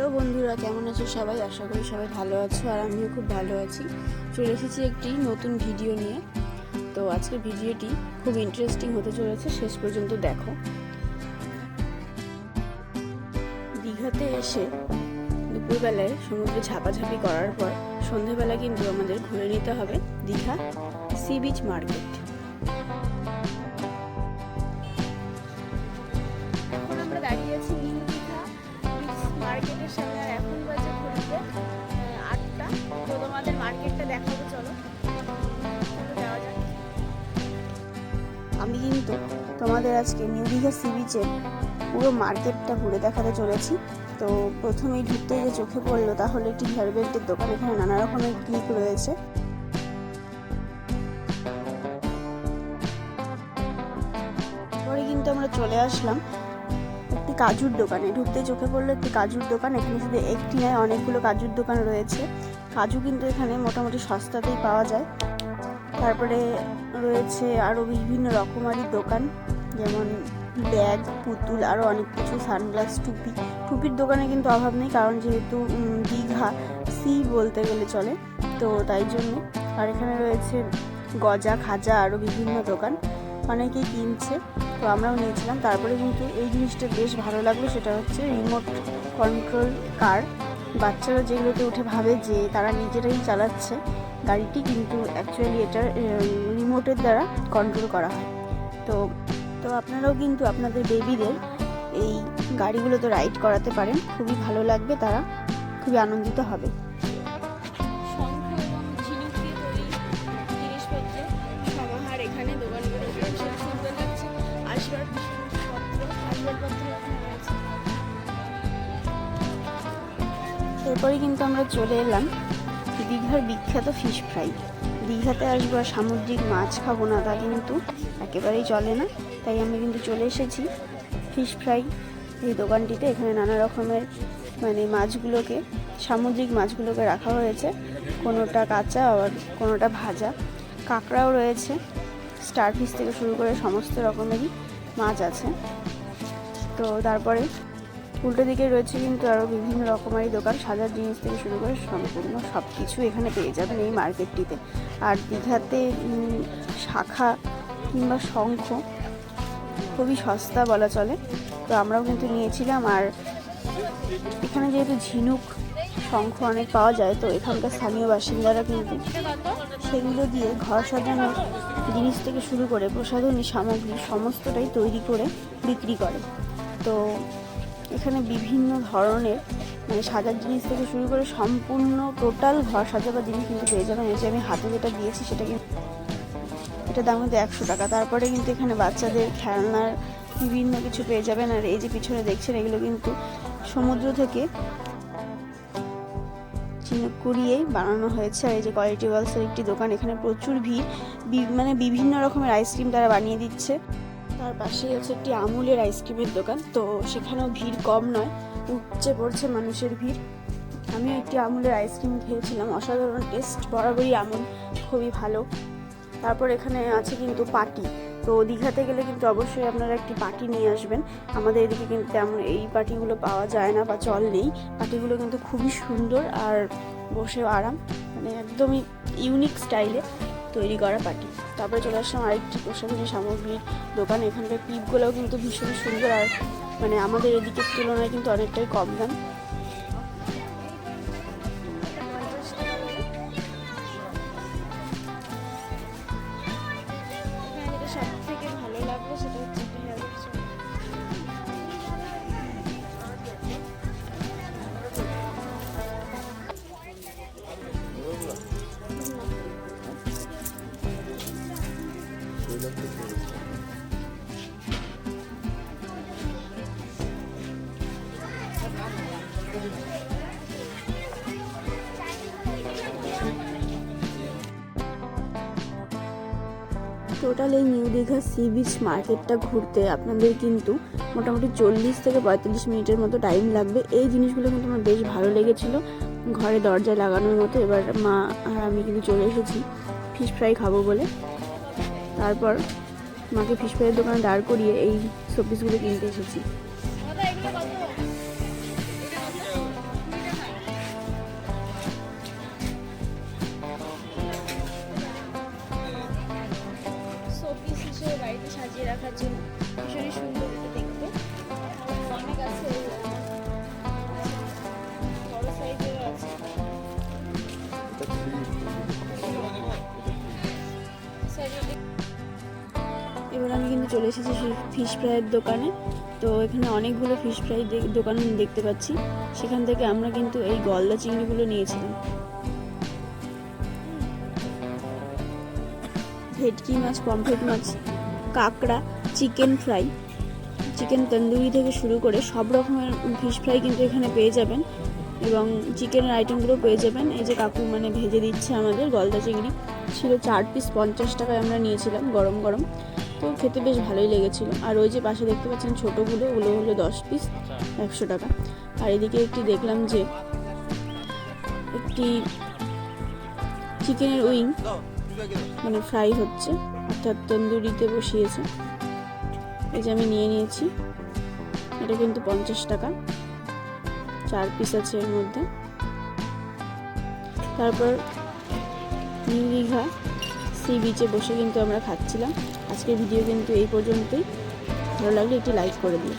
Hello বন্ধুরা, কেমন আছো সবাই? আশা করি সবাই ভালো আছো আর আমিও খুব ভালো আছি। চলে এসেছি একটি নতুন ভিডিও নিয়ে। তো আজকের ভিডিওটি খুব ইন্টারেস্টিং হতে চলেছে, শেষ পর্যন্ত দেখো। দীঘাতে এসে দুপুরবেলায় সমুদ্রে ঝাপাঝাপি করার পর সন্ধেবেলা কিন্তু আমাদের ঘুরে নিতে হবে দীঘা সি বিচ মার্কেট। আমি কিন্তু তোমাদের আজকে নিউ দীঘা সি বিচের পুরো মার্কেটটা ঘুরে দেখাতে চলেছি। তো প্রথমেই ঢুকতে যে চোখে পড়ল, তাহলে একটি হেয়ার বেল্টের দোকান, এখানে নানা রকমের ক্লিপ রয়েছে। পরে কিন্তু আমরা চলে আসলাম একটি কাজুর দোকানে। ঢুকতে চোখে পড়ল একটি কাজুর দোকান, এখানে শুধু একটি নয়, অনেকগুলো কাজুর দোকান রয়েছে। কাজু কিন্তু এখানে মোটামুটি সস্তাতেই পাওয়া যায়। তারপরে রয়েছে আরও বিভিন্ন রকমারি দোকান, যেমন ব্যাগ, পুতুল আরও অনেক কিছু, সানগ্লাস, টুপি। টুপির দোকানে কিন্তু অভাব নেই, কারণ যেহেতু দীঘা, সি বলতে গেলে চলে, তো তাই জন্য। আর এখানে রয়েছে গজা, খাজা আরও বিভিন্ন দোকান, অনেকেই কিনছে, তো আমরাও নিয়েছিলাম। তারপরে কিন্তু এই জিনিসটা বেশ ভালো লাগল, সেটা হচ্ছে রিমোট কন্ট্রোল কার বাচ্চারা যেগুলোতে উঠে ভাবে যে তারা নিজেরাই চালাচ্ছে গাড়িটি কিন্তু অ্যাকচুয়ালি এটার রিমোটের দ্বারা কন্ট্রোল করা হয়। তো তো আপনারাও কিন্তু আপনাদের বেবিদের এই গাড়িগুলো তো রাইড করাতে পারেন, খুবই ভালো লাগবে, তারা খুবই আনন্দিত হবে। এরপরে কিন্তু আমরা চলে এলাম। দীঘার বিখ্যাত ফিশ ফ্রাই দীঘাতে আসব আর সামুদ্রিক মাছ খাব না, তা কিন্তু একেবারেই চলে না। তাই আমি কিন্তু চলে এসেছি ফিশ ফ্রাই এই দোকানটিতে। এখানে নানা রকমের মানে মাছগুলোকে, সামুদ্রিক মাছগুলোকে রাখা হয়েছে। কোনোটা কাঁচা আবার কোনোটা ভাজা। কাঁকড়াও রয়েছে। স্টার ফিশ থেকে শুরু করে সমস্ত রকমেরই মাছ আছে। তো তারপরে উল্টো দিকে রয়েছে কিন্তু আরও বিভিন্ন রকমারি দোকান। সাজার জিনিস থেকে শুরু করে সম্পূর্ণ সব কিছু এখানে পেয়ে যাবেন এই মার্কেটটিতে। আর দীঘাতে শাখা কিংবা শঙ্খ খুবই সস্তা বলা চলে। তো আমরাও কিন্তু নিয়েছিলাম। আর এখানে যেহেতু ঝিনুক শঙ্খ অনেক পাওয়া যায়, তো এখানকার স্থানীয় বাসিন্দারা কিন্তু সেগুলো দিয়ে ঘর সাজানোর জিনিস থেকে শুরু করে প্রসাধনী সামগ্রী সমস্তটাই তৈরি করে বিক্রি করে। তো এখানে বিভিন্ন ধরনের মানে সাজার জিনিস থেকে শুরু করে সম্পূর্ণ টোটাল ঘর সাজাবার জিনিস কিন্তু পেয়ে যাবেন। এই যে আমি হাতে যেটা দিয়েছি সেটা কিন্তু এটা দাম কিন্তু একশো টাকা। তারপরে কিন্তু এখানে বাচ্চাদের খেলনার বিভিন্ন কিছু পেয়ে যাবেন। আর এই যে পিছনে দেখছেন, এগুলো কিন্তু সমুদ্র থেকে কুড়িয়ে বানানো হয়েছে। আর এই যে কোয়ালিটি ওয়ালসের একটি দোকান, এখানে প্রচুর ভিড়। মানে বিভিন্ন রকমের আইসক্রিম তারা বানিয়ে দিচ্ছে। তার পাশেই হচ্ছে একটি আমুলের আইসক্রিমের দোকান, তো সেখানেও ভিড় কম নয়, উপচে পড়ছে মানুষের ভিড়। আমিও একটি আমুলের আইসক্রিম খেয়েছিলাম, অসাধারণ টেস্ট, বরাবরই আমুল খুবই ভালো। তারপর এখানে আছে কিন্তু পাটি, তো দীঘাতে গেলে কিন্তু অবশ্যই আপনারা একটি পাটি নিয়ে আসবেন। আমাদের এদিকে কিন্তু তেমন এই পাটিগুলো পাওয়া যায় না বা চল নেই, পাটিগুলো কিন্তু খুবই সুন্দর আর বসেও আরাম মানে একদমই ইউনিক স্টাইলে তৈরি করা পাটি তারপরে চলে আসলাম আরেকটি প্রসাধনী সামগ্রীর দোকান। এখানকার ক্লিপগুলোও কিন্তু ভীষণ সুন্দর আর মানে আমাদের এদিকের তুলনায় কিন্তু অনেকটাই কম দাম। টোটাল এই নিউ দীঘা সি বিচ মার্কেটটা ঘুরতে আপনাদের কিন্তু মোটামুটি চল্লিশ থেকে পঁয়তাল্লিশ মিনিটের মতো টাইম লাগবে। এই জিনিসগুলো কিন্তু আমার বেশ ভালো লেগেছিল। ঘরে দরজায় লাগানোর মতো এবার মা আর আমি কিন্তু চলে এসেছি ফিশ ফ্রাই খাব বলে। তারপর মাকে ফিশ ফ্রাইয়ের দোকানে দাঁড় করিয়ে এই শোপিসগুলো কিনতে এসেছি। চলে এসেছি ফিশ ফ্রাইয়ের দোকানে। তো এখানে অনেকগুলো ফিশ ফ্রাই দোকান দেখতে পাচ্ছি। সেখান থেকে আমরা কিন্তু এই গলদা চিংড়িগুলো নিয়েছিলাম। ভেটকি মাছ, পমফ্রেট মাছ, কাঁকড়া চিকেন ফ্রাই চিকেন তন্দুরি থেকে শুরু করে সব রকমের ফিশ ফ্রাই কিন্তু এখানে পেয়ে যাবেন। এবং চিকেনের আইটেমগুলো পেয়ে যাবেন। এই যে কাকু মানে ভেজে দিচ্ছে আমাদের গলদা চিংড়ি। ছিল চার পিস পঞ্চাশ টাকায় আমরা নিয়েছিলাম, গরম গরম। তো খেতে বেশ ভালোই লেগেছিল। আর ওই যে পাশে দেখতে পাচ্ছেন ছোটোগুলো ওগুলো হলো দশ পিস একশো টাকা। আর এদিকে একটি দেখলাম যে একটি চিকেনের উইং মানে ফ্রাই হচ্ছে, অর্থাৎ তন্দুরিতে বসিয়েছে। এই যে আমি নিয়ে নিয়েছি, এটা কিন্তু পঞ্চাশ টাকা। চার পিস আছে এর মধ্যে। তারপর নিউ দীঘা সি বিচে বসে কিন্তু আমরা খাচ্ছিলাম। আজকের ভিডিও কিন্তু এই পর্যন্তই। ভালো লাগলে একটি লাইক করে দিই